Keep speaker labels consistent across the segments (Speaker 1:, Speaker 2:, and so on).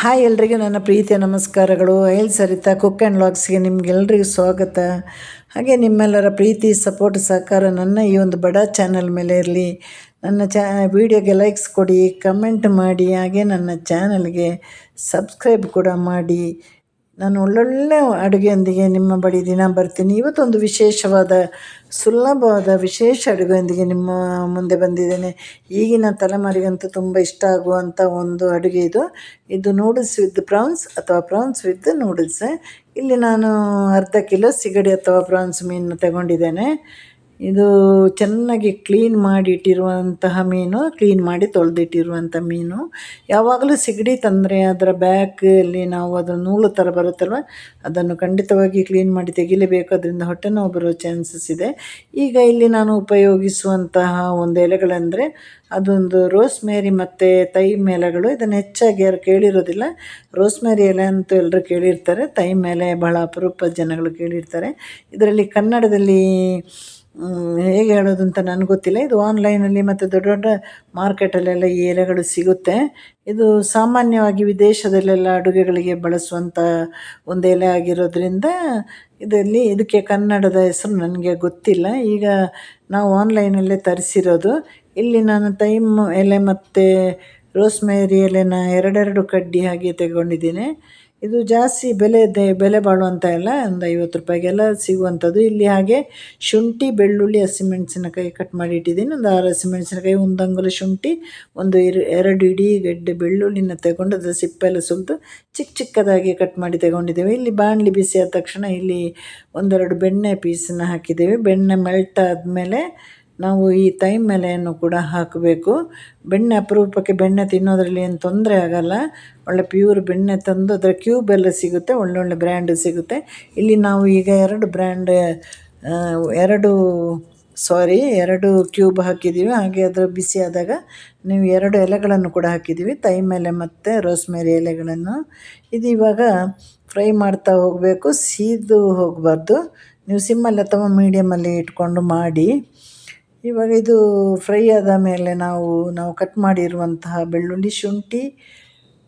Speaker 1: Hi ಎಲ್ರಿಗೂ ನನ್ನ ಪ್ರೀತಿಯ ನಮಸ್ಕಾರಗಳು. ಐಲ್ ಸರಿತಾ, ಕುಕ್ ಆ್ಯಂಡ್ ಲಾಗ್ಸ್ಗೆ ನಿಮಗೆಲ್ರಿಗೂ ಸ್ವಾಗತ. ಹಾಗೆ ನಿಮ್ಮೆಲ್ಲರ ಪ್ರೀತಿ, ಸಪೋರ್ಟ್, ಸಹಕಾರ ನನ್ನ ಈ ಒಂದು ಬಡ ಚಾನಲ್ ಮೇಲೆ ಇರಲಿ. ನನ್ನ ಚಾ, ವೀಡಿಯೋಗೆ ಲೈಕ್ಸ್ ಕೊಡಿ, ಕಮೆಂಟ್ ಮಾಡಿ, ಹಾಗೆ ನನ್ನ ಚಾನಲ್ಗೆ ಸಬ್ಸ್ಕ್ರೈಬ್ ಕೂಡ ಮಾಡಿ. ನಾನು ಒಳ್ಳೊಳ್ಳೆ ಅಡುಗೆಯೊಂದಿಗೆ ನಿಮ್ಮ ಬಳಿ ದಿನ ಬರ್ತೀನಿ. ಇವತ್ತೊಂದು ವಿಶೇಷವಾದ, ಸುಲಭವಾದ ವಿಶೇಷ ಅಡುಗೆಯೊಂದಿಗೆ ನಿಮ್ಮ ಮುಂದೆ ಬಂದಿದ್ದೇನೆ. ಈಗಿನ ತಲೆಮಾರಿಗಂತೂ ತುಂಬ ಇಷ್ಟ ಆಗುವಂಥ ಒಂದು ಅಡುಗೆ ಇದು. ಇದು ನೂಡಲ್ಸ್ ವಿತ್ ಪ್ರಾನ್ಸ್ ಅಥವಾ ಪ್ರಾನ್ಸ್ ವಿತ್ ನೂಡಲ್ಸ್ ಇಲ್ಲಿ ನಾನು ಅರ್ಧ ಕಿಲೋ ಸಿಗಡಿ ಅಥವಾ ಪ್ರಾನ್ಸ್ ಮೀನು ತಗೊಂಡಿದ್ದೇನೆ. ಇದು ಚೆನ್ನಾಗಿ ಕ್ಲೀನ್ ಮಾಡಿ ಇಟ್ಟಿರುವಂತಹ ಮೀನು ಕ್ಲೀನ್ ಮಾಡಿ ತೊಳೆದಿಟ್ಟಿರುವಂಥ ಮೀನು. ಯಾವಾಗಲೂ ಸಿಗಡಿ ತಂದರೆ ಅದರ ಬ್ಯಾಕಲ್ಲಿ ನಾವು ಅದರ ನೂಲು ಥರ ಬರುತ್ತಲ್ವ, ಅದನ್ನು ಖಂಡಿತವಾಗಿ ಕ್ಲೀನ್ ಮಾಡಿ ತೆಗಿಲೇಬೇಕು. ಅದರಿಂದ ಹೊಟ್ಟೆ ನೋವು ಬರೋ ಚಾನ್ಸಸ್ ಇದೆ. ಈಗ ಇಲ್ಲಿ ನಾನು ಉಪಯೋಗಿಸುವಂತಹ ಒಂದು ಎಲೆಗಳೆಂದರೆ ಅದೊಂದು ರೋಸ್ಮೇರಿ ಮತ್ತು ತೈಮ್ ಎಲೆಗಳು. ಇದನ್ನು ಹೆಚ್ಚಾಗಿ ಯಾರು ಕೇಳಿರೋದಿಲ್ಲ. ರೋಸ್ಮೇರಿ ಎಲೆ ಅಂತೂ ಎಲ್ಲರೂ ಕೇಳಿರ್ತಾರೆ. ತೈಮ್ ಎಲೆ ಬಹಳ ಅಪರೂಪ ಜನಗಳು ಕೇಳಿರ್ತಾರೆ. ಇದರಲ್ಲಿ ಕನ್ನಡದಲ್ಲಿ ಹೇಗೆ ಹೇಳೋದು ಅಂತ ನನಗೆ ಗೊತ್ತಿಲ್ಲ. ಇದು ಆನ್ಲೈನಲ್ಲಿ ಮತ್ತು ದೊಡ್ಡ ದೊಡ್ಡ ಮಾರ್ಕೆಟಲ್ಲೆಲ್ಲ ಈ ಎಲೆಗಳು ಸಿಗುತ್ತೆ. ಇದು ಸಾಮಾನ್ಯವಾಗಿ ವಿದೇಶದಲ್ಲೆಲ್ಲ ಅಡುಗೆಗಳಿಗೆ ಬಳಸುವಂಥ ಒಂದು ಎಲೆ ಆಗಿರೋದ್ರಿಂದ ಇದರಲ್ಲಿ, ಇದಕ್ಕೆ ಕನ್ನಡದ ಹೆಸರು ನನಗೆ ಗೊತ್ತಿಲ್ಲ. ಈಗ ನಾವು ಆನ್ಲೈನಲ್ಲೇ ತರಿಸಿರೋದು. ಇಲ್ಲಿ ನಾನು ತೈಮ್ ಎಲೆ ಮತ್ತು ರೋಸ್ಮೇರಿ ಎಲೆನ ಎರಡೆರಡು ಕಡ್ಡಿ ಹಾಗೆ ತೆಗೊಂಡಿದ್ದೀನಿ. ಇದು ಜಾಸ್ತಿ ಬೆಲೆ ಬೆಲೆ ಬಾಳುವಂಥ ಎಲ್ಲ ಒಂದು ಐವತ್ತು ರೂಪಾಯಿಗೆಲ್ಲ ಸಿಗುವಂಥದ್ದು. ಇಲ್ಲಿ ಹಾಗೆ ಶುಂಠಿ, ಬೆಳ್ಳುಳ್ಳಿ, ಹಸಿಮೆಣಸಿನಕಾಯಿ ಕಟ್ ಮಾಡಿ ಇಟ್ಟಿದ್ದೀನಿ. ಒಂದು ಆರು ಹಸಿಮೆಣಸಿನಕಾಯಿ, ಒಂದು ಅಂಗುಲ ಶುಂಠಿ, ಒಂದು ಎರಡು ಇಡೀ ಗಡ್ಡೆ ಬೆಳ್ಳುಳ್ಳಿನ ತಗೊಂಡು ಅದು ಸಿಪ್ಪೆಲ್ಲ ಸುಲಿದು ಚಿಕ್ಕ ಚಿಕ್ಕದಾಗಿ ಕಟ್ ಮಾಡಿ ತಗೊಂಡಿದ್ದೇವೆ. ಇಲ್ಲಿ ಬಾಣಲಿ ಬಿಸಿ ಆದ ತಕ್ಷಣ ಇಲ್ಲಿ ಒಂದೆರಡು ಬೆಣ್ಣೆ ಪೀಸನ್ನು ಹಾಕಿದ್ದೇವೆ. ಬೆಣ್ಣೆ ಮೆಲ್ಟ್ ಆದಮೇಲೆ ನಾವು ಈ ತೈಮ್ ಮೇಲೆಯನ್ನು ಕೂಡ ಹಾಕಬೇಕು. ಬೆಣ್ಣೆ ಅಪರೂಪಕ್ಕೆ ಬೆಣ್ಣೆ ತಿನ್ನೋದ್ರಲ್ಲಿ ಏನು ತೊಂದರೆ ಆಗೋಲ್ಲ. ಒಳ್ಳೆ ಪ್ಯೂರ್ ಬೆಣ್ಣೆ ತಂದು ಅದರ ಕ್ಯೂಬ್ ಎಲ್ಲ ಸಿಗುತ್ತೆ, ಒಳ್ಳೊಳ್ಳೆ ಬ್ರ್ಯಾಂಡ್ ಸಿಗುತ್ತೆ. ಇಲ್ಲಿ ನಾವು ಈಗ ಎರಡು ಬ್ರ್ಯಾಂಡ್ ಎರಡು ಸಾರಿ ಎರಡು ಕ್ಯೂಬ್ ಹಾಕಿದ್ದೀವಿ. ಹಾಗೆ ಅದರ ಬಿಸಿ ಆದಾಗ ನೀವು ಎರಡು ಎಲೆಗಳನ್ನು ಕೂಡ ಹಾಕಿದ್ದೀವಿ. ತೈ ಮೇಲೆ ಮತ್ತು ರೋಸ್ಮೇರಿ ಎಲೆಗಳನ್ನು. ಇದು ಇವಾಗ ಫ್ರೈ ಮಾಡ್ತಾ ಹೋಗಬೇಕು. ಸೀದು ಹೋಗಬಾರ್ದು. ನೀವು ಸಿಮ್ಮಲ್ಲಿ ಅಥವಾ ಮೀಡಿಯಮಲ್ಲಿ ಇಟ್ಕೊಂಡು ಮಾಡಿ. ಇವಾಗ ಇದು ಫ್ರೈ ಆದ ಮೇಲೆ ನಾವು ನಾವು ಕಟ್ ಮಾಡಿರುವಂತಹ ಬೆಳ್ಳುಳ್ಳಿ ಶುಂಠಿ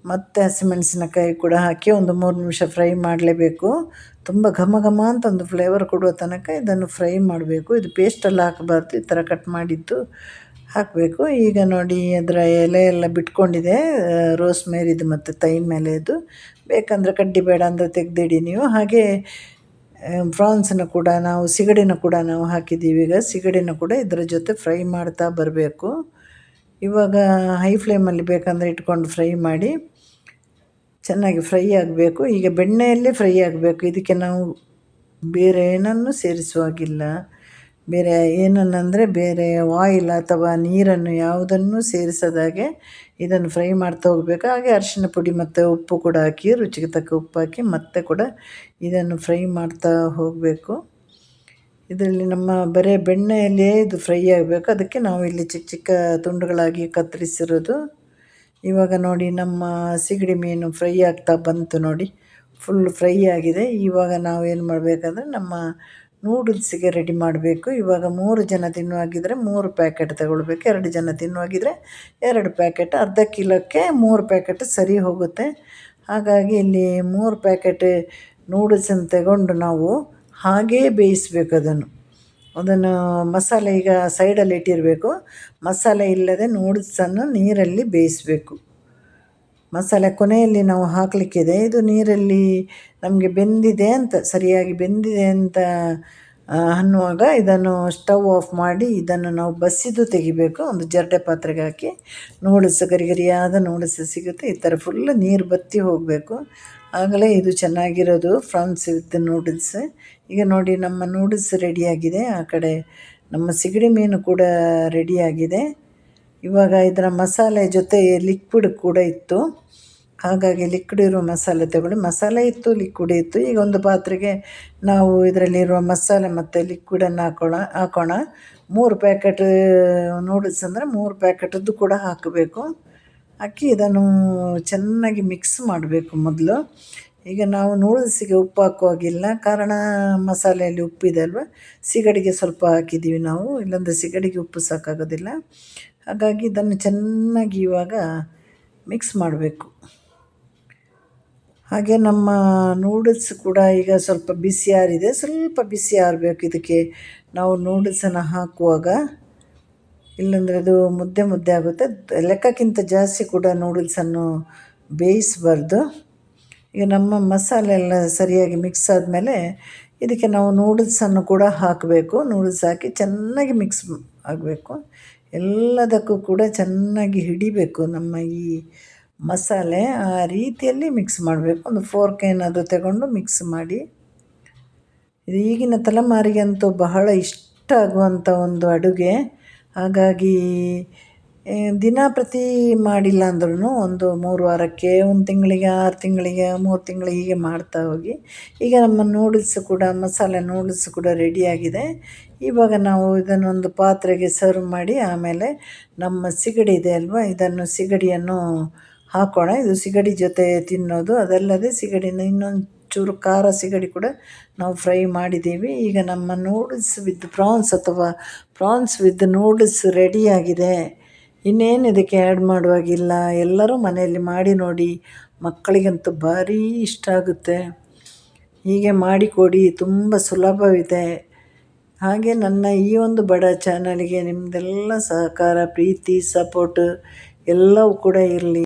Speaker 1: ಮತ್ತು ಹಸಿಮೆಣಸಿನಕಾಯಿ ಕೂಡ ಹಾಕಿ ಒಂದು ಮೂರು ನಿಮಿಷ ಫ್ರೈ ಮಾಡಲೇಬೇಕು. ತುಂಬ ಘಮ ಘಮ ಅಂತ ಒಂದು ಫ್ಲೇವರ್ ಕೊಡುವ ತನಕ ಇದನ್ನು ಫ್ರೈ ಮಾಡಬೇಕು. ಇದು ಪೇಸ್ಟೆಲ್ಲ ಹಾಕಬಾರ್ದು, ಈ ಥರ ಕಟ್ ಮಾಡಿದ್ದು ಹಾಕಬೇಕು. ಈಗ ನೋಡಿ ಅದರ ಎಲೆ ಎಲ್ಲ ಬಿಟ್ಕೊಂಡಿದೆ. ರೋಸ್ ಮೇರಿದು ಮತ್ತು ಮೇಲೆ ಇದು. ಬೇಕಂದರೆ ಕಡ್ಡಿ ಬೇಡ ಅಂದರೆ ತೆಗೆದಿಡಿ ನೀವು. ಹಾಗೆ ಫ್ರಾನ್ಸನ್ನು ಕೂಡ ನಾವು, ಸಿಗಡಿನ ಕೂಡ ನಾವು ಹಾಕಿದ್ದೀವಿ. ಈಗ ಸಿಗಡಿನ ಕೂಡ ಇದರ ಜೊತೆ ಫ್ರೈ ಮಾಡ್ತಾ ಬರಬೇಕು. ಇವಾಗ ಹೈ ಫ್ಲೇಮಲ್ಲಿ ಬೇಕಂದರೆ ಇಟ್ಕೊಂಡು ಫ್ರೈ ಮಾಡಿ ಚೆನ್ನಾಗಿ ಫ್ರೈ ಆಗಬೇಕು. ಈಗ ಬೆಣ್ಣೆಯಲ್ಲೇ ಫ್ರೈ ಆಗಬೇಕು. ಇದಕ್ಕೆ ನಾವು ಬೇರೆ ಏನನ್ನು ಸೇರಿಸುವಾಗಿಲ್ಲ ಬೇರೆ ಏನನ್ನಂದರೆ ಬೇರೆ ಆಯಿಲ್ ಅಥವಾ ನೀರನ್ನು ಯಾವುದನ್ನು ಸೇರಿಸದಾಗೆ ಇದನ್ನು ಫ್ರೈ ಮಾಡ್ತಾ ಹೋಗಬೇಕು. ಹಾಗೆ ಅರಿಶಿನ ಪುಡಿ ಮತ್ತು ಉಪ್ಪು ಕೂಡ ಹಾಕಿ, ರುಚಿಗೆ ತಕ್ಕ ಉಪ್ಪು ಹಾಕಿ ಮತ್ತೆ ಕೂಡ ಇದನ್ನು ಫ್ರೈ ಮಾಡ್ತಾ ಹೋಗಬೇಕು. ಇದರಲ್ಲಿ ನಮ್ಮ ಬರೀ ಬೆಣ್ಣೆಯಲ್ಲಿಯೇ ಇದು ಫ್ರೈ ಆಗಬೇಕು. ಅದಕ್ಕೆ ನಾವು ಇಲ್ಲಿ ಚಿಕ್ಕ ಚಿಕ್ಕ ತುಂಡುಗಳಾಗಿ ಕತ್ತರಿಸಿರೋದು. ಇವಾಗ ನೋಡಿ ನಮ್ಮ ಸಿಗಡಿ ಮೀನು ಫ್ರೈ ಆಗ್ತಾ ಬಂತು ನೋಡಿ. ಫುಲ್ ಫ್ರೈ ಆಗಿದೆ. ಇವಾಗ ನಾವು ಏನು ಮಾಡಬೇಕಂದ್ರೆ ನಮ್ಮ ನೂಡಲ್ಸಿಗೆ ರೆಡಿ ಮಾಡಬೇಕು. ಇವಾಗ ಮೂರು ಜನ ತಿನ್ನುವಾಗಿದ್ದರೆ ಮೂರು ಪ್ಯಾಕೆಟ್ ತಗೊಳ್ಬೇಕು. ಎರಡು ಜನ ತಿನ್ನುವಾಗಿದ್ದರೆ ಎರಡು ಪ್ಯಾಕೆಟ್. ಅರ್ಧ ಕಿಲೋಕ್ಕೆ ಮೂರು ಪ್ಯಾಕೆಟ್ ಸರಿ ಹೋಗುತ್ತೆ. ಹಾಗಾಗಿ ಇಲ್ಲಿ ಮೂರು ಪ್ಯಾಕೆಟ್ ನೂಡಲ್ಸನ್ನು ತಗೊಂಡು ನಾವು ಹಾಗೇ ಬೇಯಿಸ್ಬೇಕು ಅದನ್ನು. ಅದನ್ನು ಮಸಾಲೆ ಈಗ ಸೈಡಲ್ಲಿ ಇಟ್ಟಿರಬೇಕು ಮಸಾಲೆ ಇಲ್ಲದೆ ನೂಡಲ್ಸನ್ನು ನೀರಲ್ಲಿ ಬೇಯಿಸಬೇಕು. ಮಸಾಲೆ ಕೊನೆಯಲ್ಲಿ ನಾವು ಹಾಕಲಿಕ್ಕಿದೆ. ಇದು ನೀರಲ್ಲಿ ನಮಗೆ ಬೆಂದಿದೆ ಅಂತ, ಸರಿಯಾಗಿ ಬೆಂದಿದೆ ಅಂತ ಅನ್ನುವಾಗ ಇದನ್ನು ಸ್ಟವ್ ಆಫ್ ಮಾಡಿ ಇದನ್ನು ನಾವು ಬಸಿದು ತೆಗಿಬೇಕು. ಒಂದು ಜರಡೆ ಪಾತ್ರೆಗೆ ಹಾಕಿ ನೂಡಲ್ಸ್ ಗರಿ ಗರಿಯಾದ ಸಿಗುತ್ತೆ. ಈ ಥರ ಫುಲ್ ನೀರು ಬತ್ತಿ ಹೋಗಬೇಕು. ಆಗಲೇ ಇದು ಚೆನ್ನಾಗಿರೋದು ಫ್ರಾನ್ಸ್ ವಿತ್ ನೂಡಲ್ಸ್. ಈಗ ನೋಡಿ ನಮ್ಮ ನೂಡಲ್ಸ್ ರೆಡಿಯಾಗಿದೆ ಆ ಕಡೆ ನಮ್ಮ ಸಿಗಡಿ ಮೀನು ಕೂಡ ರೆಡಿಯಾಗಿದೆ ಇವಾಗ ಇದರ ಮಸಾಲೆ ಜೊತೆ ಲಿಕ್ವಿಡ್ ಕೂಡ ಇತ್ತು. ಹಾಗಾಗಿ ಲಿಕ್ವಿಡ್ ಇರುವ ಮಸಾಲೆ ತಗೊಳ್ಳಿ. ಮಸಾಲೆ ಇತ್ತು ಲಿಕ್ವಿಡ್ ಇತ್ತು. ಈಗ ಒಂದು ಪಾತ್ರೆಗೆ ನಾವು ಇದರಲ್ಲಿರುವ ಮಸಾಲೆ ಮತ್ತು ಲಿಕ್ವಿಡನ್ನು ಹಾಕೋಣ ಹಾಕೋಣ. ಮೂರು ಪ್ಯಾಕೆಟ್ ನೂಡಲ್ಸ್ ಅಂದರೆ ಮೂರು ಪ್ಯಾಕೆಟದ್ದು ಕೂಡ ಹಾಕಬೇಕು. ಹಾಕಿ ಇದನ್ನು ಚೆನ್ನಾಗಿ ಮಿಕ್ಸ್ ಮಾಡಬೇಕು ಮೊದಲು. ಈಗ ನಾವು ನೂಡಲ್ಸಿಗೆ ಉಪ್ಪು ಹಾಕುವಾಗಿಲ್ಲ. ಕಾರಣ ಮಸಾಲೆಯಲ್ಲಿ ಉಪ್ಪಿದೆ ಅಲ್ವ? ಸಿಗಡಿಗೆ ಸ್ವಲ್ಪ ಹಾಕಿದ್ದೀವಿ ನಾವು. ಇಲ್ಲಾಂದರೆ ಸಿಗಡಿಗೆ ಉಪ್ಪು ಸಾಕಾಗೋದಿಲ್ಲ. ಹಾಗಾಗಿ ಇದನ್ನು ಚೆನ್ನಾಗಿ ಇವಾಗ ಮಿಕ್ಸ್ ಮಾಡಬೇಕು. ಹಾಗೆ ನಮ್ಮ ನೂಡಲ್ಸ್ ಕೂಡ ಈಗ ಸ್ವಲ್ಪ ಬಿಸಿ ಆರಿದೆ. ಸ್ವಲ್ಪ ಬಿಸಿ ಆರಬೇಕು ಇದಕ್ಕೆ. ನಾವು ನೂಡಲ್ಸನ್ನು ಹಾಕುವಾಗ ಇಲ್ಲಾಂದರೆ ಅದು ಮುದ್ದೆ ಮುದ್ದೆ ಆಗುತ್ತೆ. ಲೆಕ್ಕಕ್ಕಿಂತ ಜಾಸ್ತಿ ಕೂಡ ನೂಡಲ್ಸನ್ನು ಬೇಯಿಸಬಾರ್ದು. ಈಗ ನಮ್ಮ ಮಸಾಲೆ ಎಲ್ಲ ಸರಿಯಾಗಿ ಮಿಕ್ಸ್ ಆದಮೇಲೆ ಇದಕ್ಕೆ ನಾವು ನೂಡಲ್ಸನ್ನು ಕೂಡ ಹಾಕಬೇಕು. ನೂಡಲ್ಸ್ ಹಾಕಿ ಚೆನ್ನಾಗಿ ಮಿಕ್ಸ್ ಆಗಬೇಕು. ಎಲ್ಲದಕ್ಕೂ ಕೂಡ ಚೆನ್ನಾಗಿ ಹಿಡಿಬೇಕು ನಮ್ಮ ಈ ಮಸಾಲೆ. ಆ ರೀತಿಯಲ್ಲಿ ಮಿಕ್ಸ್ ಮಾಡಬೇಕು. ಒಂದು ಫೋರ್ಕ್ ಏನಾದರೂ ತಗೊಂಡು ಮಿಕ್ಸ್ ಮಾಡಿ. ಇದು ಈಗಿನ ತಲೆಮಾರಿಗಂತೂ ಬಹಳ ಇಷ್ಟ ಆಗುವಂಥ ಒಂದು ಅಡುಗೆ. ಹಾಗಾಗಿ ದಿನ ಪ್ರತಿ ಮಾಡಿಲ್ಲ ಅಂದ್ರೂ ಒಂದು ಮೂರು ವಾರಕ್ಕೆ, ಒಂದು ತಿಂಗಳಿಗೆ, ಆರು ತಿಂಗಳಿಗೆ, ಮೂರು ತಿಂಗಳಿಗೆ ಹೀಗೆ ಮಾಡ್ತಾ ಹೋಗಿ. ಈಗ ನಮ್ಮ ನೂಡಲ್ಸ್ ಕೂಡ, ಮಸಾಲೆ ನೂಡಲ್ಸ್ ಕೂಡ ರೆಡಿಯಾಗಿದೆ ಇವಾಗ ನಾವು ಇದನ್ನೊಂದು ಪಾತ್ರೆಗೆ ಸರ್ವ್ ಮಾಡಿ ಆಮೇಲೆ ನಮ್ಮ ಸಿಗಡಿ ಇದೆ ಅಲ್ವಾ, ಇದನ್ನು ಸಿಗಡಿಯನ್ನು ಹಾಕೋಣ. ಇದು ಸಿಗಡಿ ಜೊತೆ ತಿನ್ನೋದು, ಅದಲ್ಲದೆ ಸಿಗಡಿನ ಇನ್ನೊಂದು ಚೂರು ಖಾರ ಸಿಗಡಿ ಕೂಡ ನಾವು ಫ್ರೈ ಮಾಡಿದ್ದೀವಿ. ಈಗ ನಮ್ಮ ನೂಡಲ್ಸ್ ವಿತ್ ಪ್ರಾನ್ಸ್ ಅಥವಾ ಪ್ರಾನ್ಸ್ ವಿತ್ ನೂಡಲ್ಸ್ ರೆಡಿಯಾಗಿದೆ ಇನ್ನೇನು ಇದಕ್ಕೆ ಆ್ಯಡ್ ಮಾಡುವಾಗಿಲ್ಲ. ಎಲ್ಲರೂ ಮನೆಯಲ್ಲಿ ಮಾಡಿ ನೋಡಿ. ಮಕ್ಕಳಿಗಂತೂ ಭಾರೀ ಇಷ್ಟ ಆಗುತ್ತೆ. ಹೀಗೆ ಮಾಡಿಕೊಡಿ ತುಂಬ ಸುಲಭವಿದೆ. ಹಾಗೆ ನನ್ನ ಈ ಒಂದು ಬಡ ಚಾನಲ್ಗೆ ನಿಮ್ಮದೆಲ್ಲ ಸಹಕಾರ, ಪ್ರೀತಿ ಸಪೋರ್ಟ್ ಎಲ್ಲವೂ ಕೂಡ ಇರಲಿ.